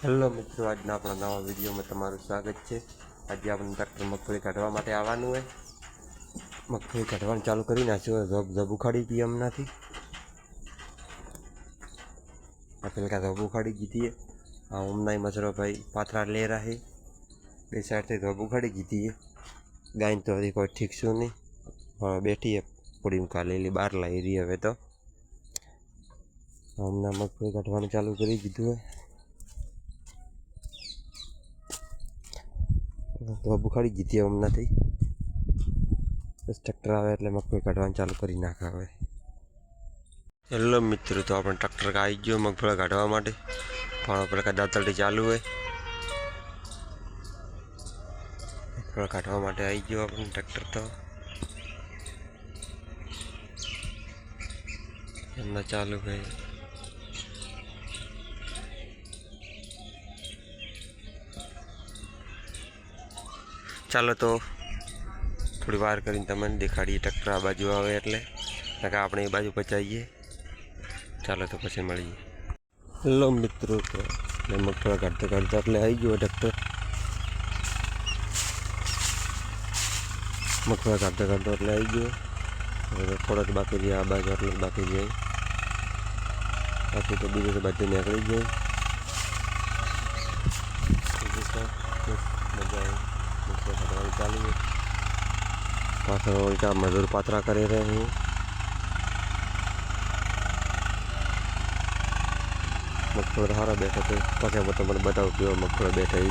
Hello મિત્રો, આજના આપણા નવા વિડીયોમાં તમારું સ્વાગત છે. આજે આપણે ટ્રેક્ટર મગફળી કાઢવા માટે આવવાનું હોય મગફળી કાઢવાનું ચાલુ કરી નાખ્યું હોય ધબ ધબ ઉખાડી પીએ હમણાંથી. આ પેલા કાં ધબ ઉખાડી દીધી આ મચરો ભાઈ પાથરા લે રહે બે સાઈડથી ધબ ઉખાડી દીધી ગાયન તો હજી કોઈ ઠીક શું નહીં બેઠીએ પૂરી મુકા બહાર લાવી રહી હવે તો. હમણાં મગફળી કાઢવાનું ચાલુ કરી દીધું હોય તો બુખાડી જીતી હમણાંથી બસ ટ્રેક્ટર આવે એટલે મગફળી કાઢવાનું ચાલુ કરી નાખે હવે હેલો મિત્રો તો આપણે ટ્રેક્ટર આવી ગયો મગફળી કાઢવા માટે પણ પેલા દાંતરડી ચાલુ હોય મગફળી કાઢવા માટે આવી ગયો આપણે ટ્રેક્ટર તો એમના ચાલુ હોય ચાલો તો થોડી વાર કરીને તમને દેખાડીએ ટ્રેક્ટર આ બાજુ આવે એટલે. નકા આપણે એ બાજુ પચાવીએ ચાલો તો પછી મળીએ. હેલો મિત્રો, તો મગફળા કાઢતા કાઢતા એટલે આવી ગયો ટ્રેક્ટર મગફળા કાઢતા કાઢતા એટલે આવી ગયો. હવે થોડાક બાકી રહ્યા આ બાજુ એટલે બાકી જાય. બાકી તો બીજું તો બધું નીકળી જાય બીજું તો બસ મજા આવે મગફળી કાઢવાની ચાલુ છે પાછળ ઉલટા મજૂર પાત્રા કરી રહે હું મગફળ સારા બેઠા છે પછી હું તમને બતાવું કેવો મગફળ બેઠા એ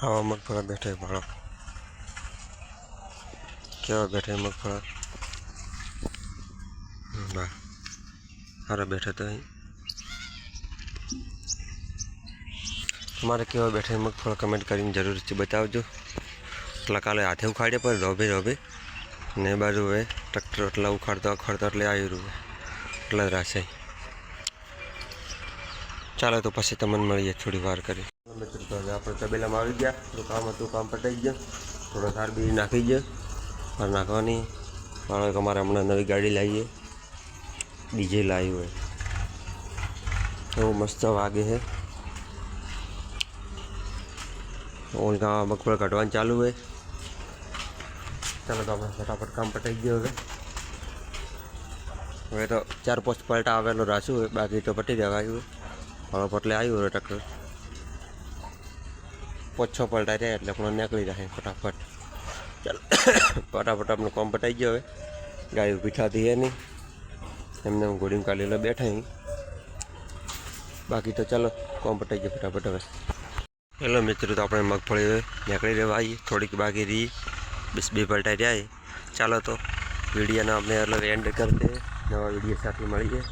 આવા મગફળા બેઠા ભાડો કેવા બેઠા મગફળા બા સારા બેઠા તો અહીં તમારે કેવા બેઠા મગફળા કમેન્ટ કરીને જરૂરથી બતાવજો એટલે કાલે હાથે ઉખાડે પણ રોભે રોભે ને બાજુ હવે ટ્રેક્ટર એટલા ઉખાડતો ઉખાડતો એટલે આવી રહ્યું એટલા જ રાશે. ચાલો તો પછી તમને મળીએ થોડી વાર કરી. મિત્રો આપણે તબેલામાં આવી ગયા. થોડું કામ હતું, કામ પટાઈ ગયા. થોડો સાર બી નાખી ગયા. સાર નાખવાની. પણ કે અમારે હમણાં નવી ગાડી લાવીએ. ડીજે લાવ્યું હોય. એવું મસ્ત વાગે છે. ઓલકા મગફળ કાઢવાનું ચાલુ હોય. ચાલો તો આપણે ફટાફટ કામ પટાઈ ગયો હવે. હવે તો ચાર પાંચ પલટા આવેલો રાખ્યું બાકી તો પટી દેવા આવ્યું હવે પટલે આવ્યું ટ્રેક્ટર પાંચ છ પલટા રહ્યા એટલે પણ નીકળી જાય ફટાફટ. ચાલો, ફટાફટ આપણું કામ પટાઈ ગયો હવે. ગાયો પીઠા હે નહીં. એમને હું ઘોડીમાં કાઢી બેઠા અહીં બાકી તો ચાલો, કામ પટાઈ ગયો ફટાફટ હવે. હેલો મિત્રો, તો આપણે મગફળી નીકળી રહેવા આવીએ. થોડીક બાકી રહી. બસ બે પલટા રહ્યા ચાલો તો વિડીયોનો આપણે અલગ એન્ડ કરી દે નવા વીડિયો સાથે મળીએ.